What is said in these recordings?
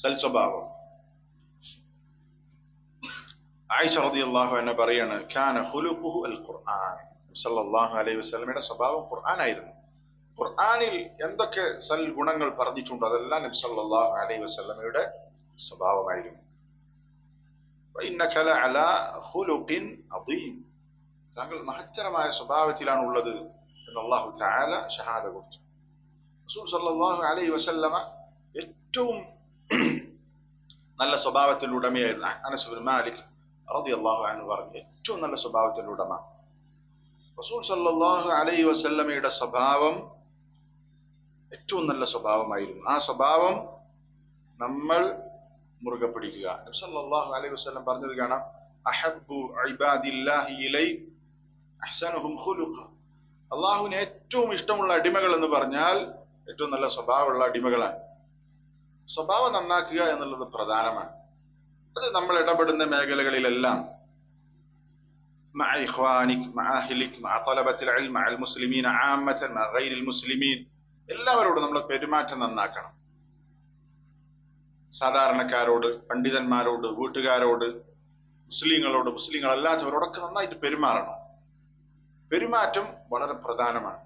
സൽസ്വഭാവം ആയിഷ റതി അള്ളാഹു എന്നെ പറയാണ് ഖാന ഹുലുഖുഹു അൽ ഖുർആൻ സല്ലല്ലാഹു അലൈഹി വസല്ലമയുടെ സ്വഭാവം ഖുർആനായിരുന്നു ഖുർആനിൽ എന്തൊക്കെ സൽ ഗുണങ്ങൾ പറഞ്ഞിട്ടുണ്ടോ അതെല്ലാം നബി സല്ലല്ലാഹു അലൈഹി വസല്ലമയുടെ സ്വഭാവമായിരുന്നു. താങ്കൾ മഹത്തരമായ സ്വഭാവത്തിലാണ് ഉള്ളത് എന്ന് അള്ളാഹു താല ഷഹാദ കൊടുത്തു. റസൂൽ സല്ലല്ലാഹു അലൈഹി വസല്ലമ ഏറ്റവും നല്ല സ്വഭാവത്തിന്റെ ഉടമയായിരുന്നു. അനസ് ബിൻ മാലിക് അള്ളാഹു അനു പറഞ്ഞു ഏറ്റവും നല്ല സ്വഭാവത്തിന്റെ ഉടമ. റസൂൽ സല്ലാഹു അലൈ വസല്ലമയുടെ സ്വഭാവം ഏറ്റവും നല്ല സ്വഭാവമായിരുന്നു. ആ സ്വഭാവം നമ്മൾ മുറുകെ പിടിക്കുക. നബ്സല്ലാഹു അലൈഹി വസ്ലം പറഞ്ഞത് കാണാം ഖുലുഖ. അള്ളാഹുവിന് ഏറ്റവും ഇഷ്ടമുള്ള അടിമകൾ എന്ന് പറഞ്ഞാൽ ഏറ്റവും നല്ല സ്വഭാവമുള്ള അടിമകളാണ്. സ്വഭാവം നന്നാക്കുക എന്നുള്ളത് പ്രധാനമാണ് അത് നമ്മൾ ഇടപെടുന്ന മേഖലകളിലെല്ലാം مع إخوانك مع أهلك مع طلبة العلم مع المسلمين عامة مع غير المسلمين എല്ലാവരോടും നമ്മൾ പെരുമാറ്റം നന്നാക്കണം സാധാരണക്കാരോട് പണ്ഡിതന്മാരോട് വീട്ടുകാരോട് മുസ്ലിങ്ങളോട് മുസ്ലിങ്ങൾ അല്ലാത്തവരോടൊക്കെ നന്നായിട്ട് പെരുമാറണം പെരുമാറ്റം വളരെ പ്രധാനമാണ്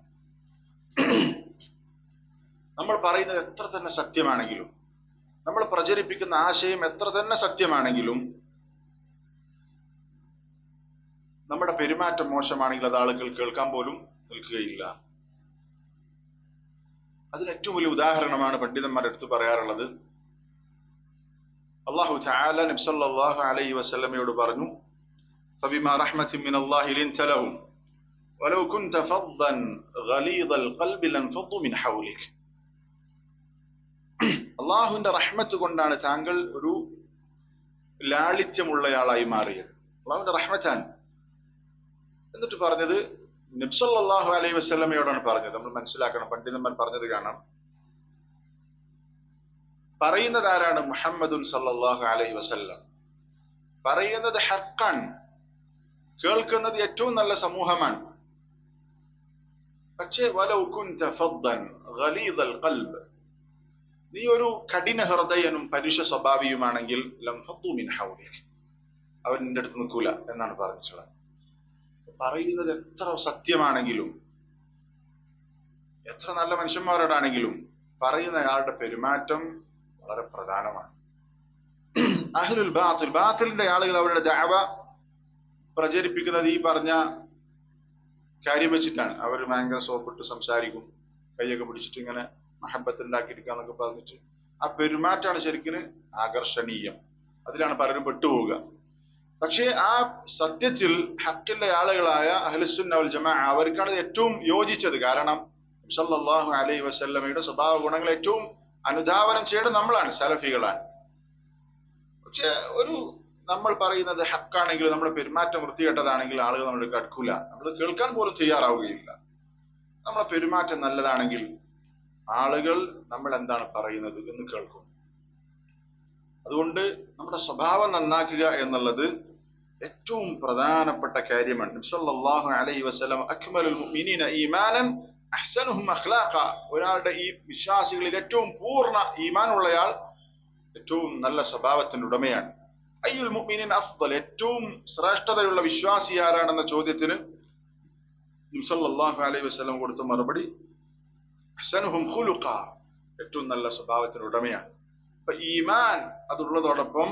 നമ്മൾ പറയുന്നത് എത്ര തന്നെ സത്യമാണെങ്കിലും നമ്മൾ പ്രചരിപ്പിക്കുന്ന ആശയം എത്ര തന്നെ സത്യമാണെങ്കിലും നമ്മുടെ പെരുമാറ്റം മോശമാണെങ്കിൽ അത് ആളുകൾ കേൾക്കാൻ പോലും നിൽക്കുകയില്ല അതിന് ഏറ്റവും വലിയ ഉദാഹരണമാണ് പണ്ഡിതന്മാർ എടുത്തു പറയാറുള്ളത് അള്ളാഹു തആല നബി സല്ലല്ലാഹു അലൈഹി വസല്ലമയോട് പറഞ്ഞു فبما رحمة من الله لنت لهم ولو كنت فظا غليظ القلب لانفضوا من حولك അള്ളാഹുവിന്റെ റഹ്മത്ത് കൊണ്ടാണ് താങ്കൾ ഒരു ലാളിത്യമുള്ളയാളായി മാറിയത്. അള്ളാഹുവിന്റെ റഹ്മത്താണ്. എന്നിട്ട് പറഞ്ഞത് നബ്സല്ലാഹു അലൈഹി വസ്ലമയോടാണ് പറഞ്ഞത്. നമ്മൾ മനസ്സിലാക്കണം പണ്ഡിതന്മാർ പറഞ്ഞത് കാണാം. പറയുന്നത് ആരാണ്? മുഹമ്മദുൻ സല്ലാഹു അലൈഹി വസല്ലം. പറയുന്നത് ഹക്കാൻ കേൾക്കുന്നത് ഏറ്റവും നല്ല സമൂഹമാണ്. പക്ഷേ വലൗ ഫദ്ദൻ ഖൽബ്. നീ ഒരു കഠിന ഹൃദയനും പരുഷ സ്വഭാവിയുമാണെങ്കിൽ അവൻ നിന്റെ അടുത്ത് നിൽക്കൂല എന്നാണ് പറഞ്ഞിട്ടുള്ളത്. പറയുന്നത് എത്ര സത്യമാണെങ്കിലും എത്ര നല്ല മനുഷ്യന്മാരോടാണെങ്കിലും പറയുന്ന പറയുന്നയാളുടെ പെരുമാറ്റം വളരെ പ്രധാനമാണ്. അഹ്ലുൽ ബാത്തുൽ ബാത്തിലിന്റെ ആളുകൾ അവരുടെ ദാവ പ്രചരിപ്പിക്കുന്നത് ഈ പറഞ്ഞ കാര്യം വെച്ചിട്ടാണ്. അവർ ഭയങ്കര സോപ്പിട്ട് സംസാരിക്കും കൈയൊക്കെ പിടിച്ചിട്ട് ഇങ്ങനെ മഹബത്ത് ഉണ്ടാക്കിയിരിക്കാന്നൊക്കെ പറഞ്ഞിട്ട് ആ പെരുമാറ്റമാണ് ശരിക്കും ആകർഷണീയം. അതിലാണ് പലരും പെട്ടുപോവുക. പക്ഷേ ആ സത്യത്തിൽ ഹക്കിന്റെ ആളുകളായ അഹ്ലുസുന്ന വൽ ജമാ അവർക്കാണ് ഏറ്റവും യോജിച്ചത്. കാരണം സല്ലാഹു അലൈ വസല്ലമയുടെ സ്വഭാവ ഗുണങ്ങൾ ഏറ്റവും അനുധാവനം ചെയ്യേണ്ടത് നമ്മളാണ് സലഫികളാണ്. പക്ഷെ ഒരു നമ്മൾ പറയുന്നത് ഹക്കാണെങ്കിൽ നമ്മുടെ പെരുമാറ്റം വൃത്തികെട്ടതാണെങ്കിൽ ആളുകൾ നമ്മുടെ കടക്കൂല നമ്മൾ കേൾക്കാൻ പോലും തയ്യാറാവുകയില്ല. നമ്മളെ പെരുമാറ്റം നല്ലതാണെങ്കിൽ ആളുകൾ നമ്മൾ എന്താണ് പറയുന്നത് എന്ന് കേൾക്കും. അതുകൊണ്ട് നമ്മുടെ സ്വഭാവം നന്നാക്കുക എന്നുള്ളത് ഏറ്റവും പ്രധാനപ്പെട്ട കാര്യമാണ്. സല്ലല്ലാഹു അലൈഹി വസല്ലം അക്മലുൽ മുഅ്മിനീന ഈമാനൻ അഖ്ലാഖ. ഒരാളുടെ ഈ വിശ്വാസികളിൽ ഏറ്റവും പൂർണ ഈമാൻ ഉള്ളയാൾ ഏറ്റവും നല്ല സ്വഭാവത്തിന്റെ ഉടമയാണ്. അയ്യുൽ മുഅ്മിനീൻ അഫ്ദൽ ഏറ്റവും ശ്രേഷ്ഠതയുള്ള വിശ്വാസി ആരാണെന്ന ചോദ്യത്തിന് സല്ലല്ലാഹു അലൈഹി വസല്ലം കൊടുത്ത മറുപടി അഹ്സനുഹും ഖുലുഖ. ഏറ്റവും നല്ല സ്വഭാവത്തിന് ഉടമയാണ്. അപ്പൊ ഈമാൻ അതുള്ളതോടൊപ്പം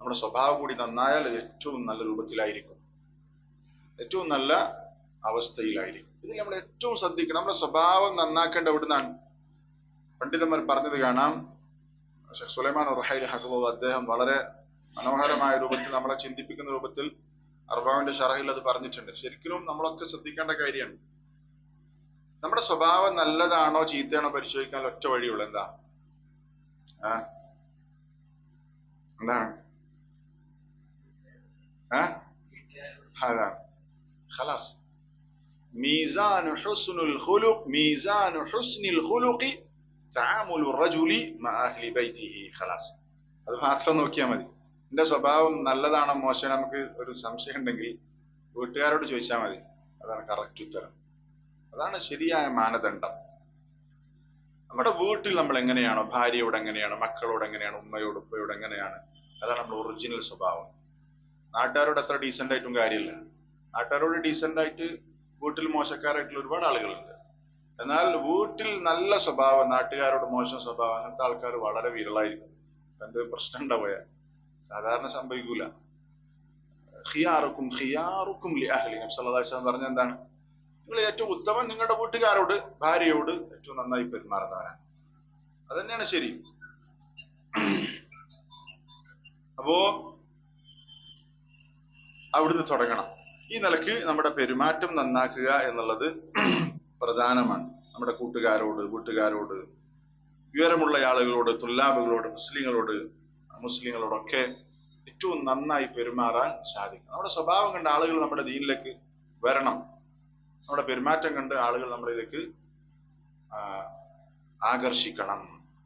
നമ്മുടെ സ്വഭാവം കൂടി നന്നായാൽ അത് ഏറ്റവും നല്ല രൂപത്തിലായിരിക്കും. ഏറ്റവും നല്ല അവസ്ഥയിലായിരിക്കും. ഇതിൽ നമ്മൾ ഏറ്റവും ശ്രദ്ധിക്കണം. നമ്മുടെ സ്വഭാവം നന്നാക്കേണ്ട എവിടുന്നാണ് പണ്ഡിതന്മാർ പറഞ്ഞത് കാണാം. ഷെഖ് സുലൈമാൻ റഹൈൽ ഹഫിബ് അദ്ദേഹം വളരെ മനോഹരമായ രൂപത്തിൽ നമ്മളെ ചിന്തിപ്പിക്കുന്ന രൂപത്തിൽ അർബാവിന്റെ ഷറഹിൽ അത് പറഞ്ഞിട്ടുണ്ട്. ശരിക്കും നമ്മളൊക്കെ ശ്രദ്ധിക്കേണ്ട കാര്യമാണ്. നമ്മുടെ സ്വഭാവം നല്ലതാണോ ചീത്തയാണോ പരിശോധിക്കാൻ ഒറ്റ വഴിയുള്ളൂ. എന്താ? എന്താണ്? ഖലാസ്. ഹുസ്നുൽ ഹുസ്നിൽ തആമുലു അഹ്ലി ഖലാസ്. അത് മാത്രം നോക്കിയാൽ മതി. എന്റെ സ്വഭാവം നല്ലതാണോ മോശമാണോ നമുക്ക് ഒരു സംശയം ഉണ്ടെങ്കിൽ വീട്ടുകാരോട് ചോദിച്ചാൽ മതി. അതാണ് കറക്റ്റ് ഉത്തരം. അതാണ് ശരിയായ മാനദണ്ഡം. നമ്മുടെ വീട്ടിൽ നമ്മൾ എങ്ങനെയാണോ ഭാര്യയോട് എങ്ങനെയാണ് മക്കളോട് എങ്ങനെയാണ് ഉമ്മയോട് ഉപ്പയോട് എങ്ങനെയാണ് അതാണ് നമ്മുടെ ഒറിജിനൽ സ്വഭാവം. നാട്ടുകാരോട് അത്ര ഡീസെന്റ് ആയിട്ടും കാര്യമില്ല. നാട്ടുകാരോട് ഡീസെന്റ് ആയിട്ട് വീട്ടിൽ മോശക്കാരായിട്ടുള്ള ഒരുപാട് ആളുകളുണ്ട്. എന്നാൽ വീട്ടിൽ നല്ല സ്വഭാവം നാട്ടുകാരോട് മോശം സ്വഭാവം അങ്ങനത്തെ ആൾക്കാർ വളരെ വിരളായിരിക്കും. എന്ത് പ്രശ്നം ഉണ്ടാവുക? സാധാരണ സംഭവിക്കൂല. ഹിയാറുക്കും ഹിയാറുക്കും ലി അഹ്ലി നബി സല്ലല്ലാഹു അലൈഹി വസല്ലം പറഞ്ഞ എന്താണ്? നിങ്ങൾ ഏറ്റവും ഉത്തമൻ നിങ്ങളുടെ വീട്ടുകാരോട് ഭാര്യയോട് ഏറ്റവും നന്നായി പെരുമാറുന്നവരാണ് അതന്നെയാണ് ശരി. അപ്പോ അവിടുന്ന് തുടങ്ങണം. ഈ നിലയ്ക്ക് നമ്മുടെ പെരുമാറ്റം നന്നാക്കുക എന്നുള്ളത് പ്രധാനമാണ്. നമ്മുടെ കൂട്ടുകാരോട് വീട്ടുകാരോട് വിവരമുള്ള ആളുകളോട് തുല്ലാബുകളോട് മുസ്ലിങ്ങളോട് മുസ്ലിങ്ങളോടൊക്കെ ഏറ്റവും നന്നായി പെരുമാറാൻ സാധിക്കും നമ്മുടെ സ്വഭാവം കണ്ട ആളുകൾ നമ്മുടെ ദീനിലേക്ക് വരണം. നമ്മുടെ പെരുമാറ്റം കണ്ട് ആളുകൾ നമ്മളിലേക്ക് ആകർഷിക്കണം.